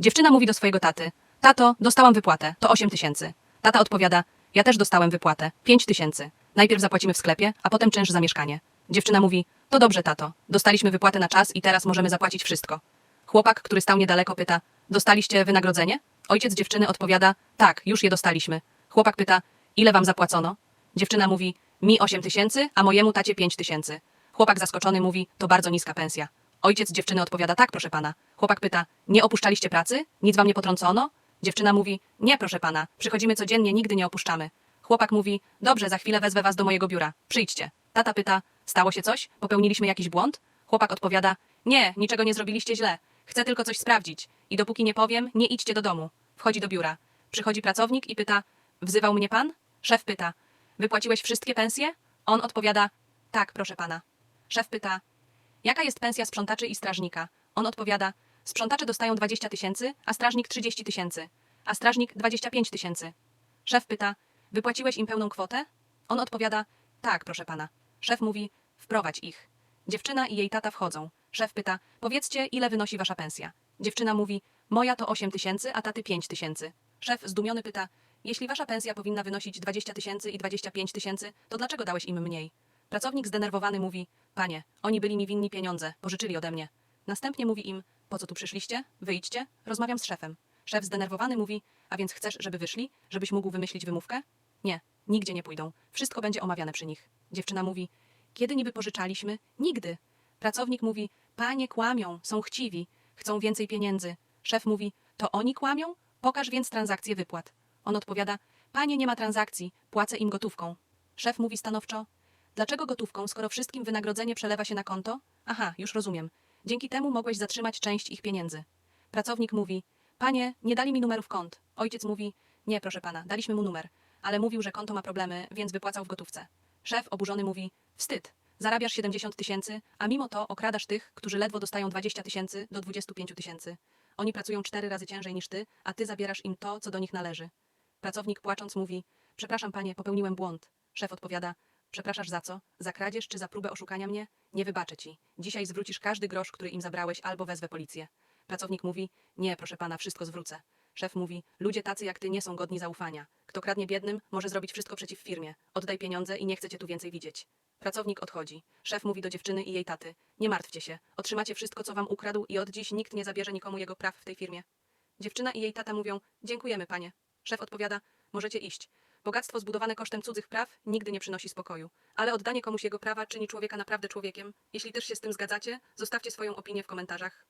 Dziewczyna mówi do swojego taty: Tato, dostałam wypłatę, to 8 tysięcy. Tata odpowiada: Ja też dostałem wypłatę, 5 tysięcy. Najpierw zapłacimy w sklepie, a potem czynsz za mieszkanie. Dziewczyna mówi: To dobrze, tato. Dostaliśmy wypłatę na czas i teraz możemy zapłacić wszystko. Chłopak, który stał niedaleko, pyta: Dostaliście wynagrodzenie? Ojciec dziewczyny odpowiada: Tak, już je dostaliśmy. Chłopak pyta: Ile wam zapłacono? Dziewczyna mówi: Mi 8 tysięcy, a mojemu tacie 5 tysięcy. Chłopak zaskoczony mówi: To bardzo niska pensja. Ojciec dziewczyny odpowiada: Tak, proszę pana. Chłopak pyta: Nie opuszczaliście pracy? Nic wam nie potrącono? Dziewczyna mówi: Nie, proszę pana. Przychodzimy codziennie, nigdy nie opuszczamy. Chłopak mówi: Dobrze, za chwilę wezwę was do mojego biura. Przyjdźcie. Tata pyta: Stało się coś? Popełniliśmy jakiś błąd? Chłopak odpowiada: Nie, niczego nie zrobiliście źle. Chcę tylko coś sprawdzić. I dopóki nie powiem, nie idźcie do domu. Wchodzi do biura. Przychodzi pracownik i pyta: Wzywał mnie pan? Szef pyta: Wypłaciłeś wszystkie pensje? On odpowiada: Tak, proszę pana. Szef pyta: Jaka jest pensja sprzątaczy i strażnika? On odpowiada: Sprzątacze dostają 20 tysięcy, a strażnik 30 tysięcy, a strażnik 25 tysięcy. Szef pyta: Wypłaciłeś im pełną kwotę? On odpowiada: Tak, proszę pana. Szef mówi: Wprowadź ich. Dziewczyna i jej tata wchodzą. Szef pyta: Powiedzcie, ile wynosi wasza pensja? Dziewczyna mówi: Moja to 8 tysięcy, a taty 5 tysięcy. Szef zdumiony pyta: Jeśli wasza pensja powinna wynosić 20 tysięcy i 25 tysięcy, to dlaczego dałeś im mniej? Pracownik zdenerwowany mówi: Panie, oni byli mi winni pieniądze, pożyczyli ode mnie. Następnie mówi im: Po co tu przyszliście? Wyjdźcie, rozmawiam z szefem. Szef zdenerwowany mówi: A więc chcesz, żeby wyszli? Żebyś mógł wymyślić wymówkę? Nie, nigdzie nie pójdą. Wszystko będzie omawiane przy nich. Dziewczyna mówi: Kiedy niby pożyczaliśmy? Nigdy. Pracownik mówi: Panie kłamią, są chciwi, chcą więcej pieniędzy. Szef mówi: To oni kłamią? Pokaż więc transakcję wypłat. On odpowiada: Panie, nie ma transakcji, płacę im gotówką. Szef mówi stanowczo: Dlaczego gotówką, skoro wszystkim wynagrodzenie przelewa się na konto? Aha, już rozumiem. Dzięki temu mogłeś zatrzymać część ich pieniędzy. Pracownik mówi: Panie, nie dali mi numerów kont. Ojciec mówi: Nie, proszę pana, daliśmy mu numer, ale mówił, że konto ma problemy, więc wypłacał w gotówce. Szef oburzony mówi: Wstyd. Zarabiasz 70 tysięcy, a mimo to okradasz tych, którzy ledwo dostają 20 tysięcy do 25 tysięcy. Oni pracują cztery razy ciężej niż ty, a ty zabierasz im to, co do nich należy. Pracownik płacząc mówi: Przepraszam, panie, popełniłem błąd. Szef odpowiada: Przepraszasz za co? Za kradzież czy za próbę oszukania mnie? Nie wybaczę ci. Dzisiaj zwrócisz każdy grosz, który im zabrałeś, albo wezwę policję. Pracownik mówi: Nie, proszę pana, wszystko zwrócę. Szef mówi: Ludzie tacy jak ty nie są godni zaufania. Kto kradnie biednym, może zrobić wszystko przeciw firmie. Oddaj pieniądze i nie chcę cię tu więcej widzieć. Pracownik odchodzi. Szef mówi do dziewczyny i jej taty: Nie martwcie się, otrzymacie wszystko, co wam ukradł, i od dziś nikt nie zabierze nikomu jego praw w tej firmie. Dziewczyna i jej tata mówią: Dziękujemy, panie. Szef odpowiada: Możecie iść. Bogactwo zbudowane kosztem cudzych praw nigdy nie przynosi spokoju, ale oddanie komuś jego prawa czyni człowieka naprawdę człowiekiem. Jeśli też się z tym zgadzacie, zostawcie swoją opinię w komentarzach.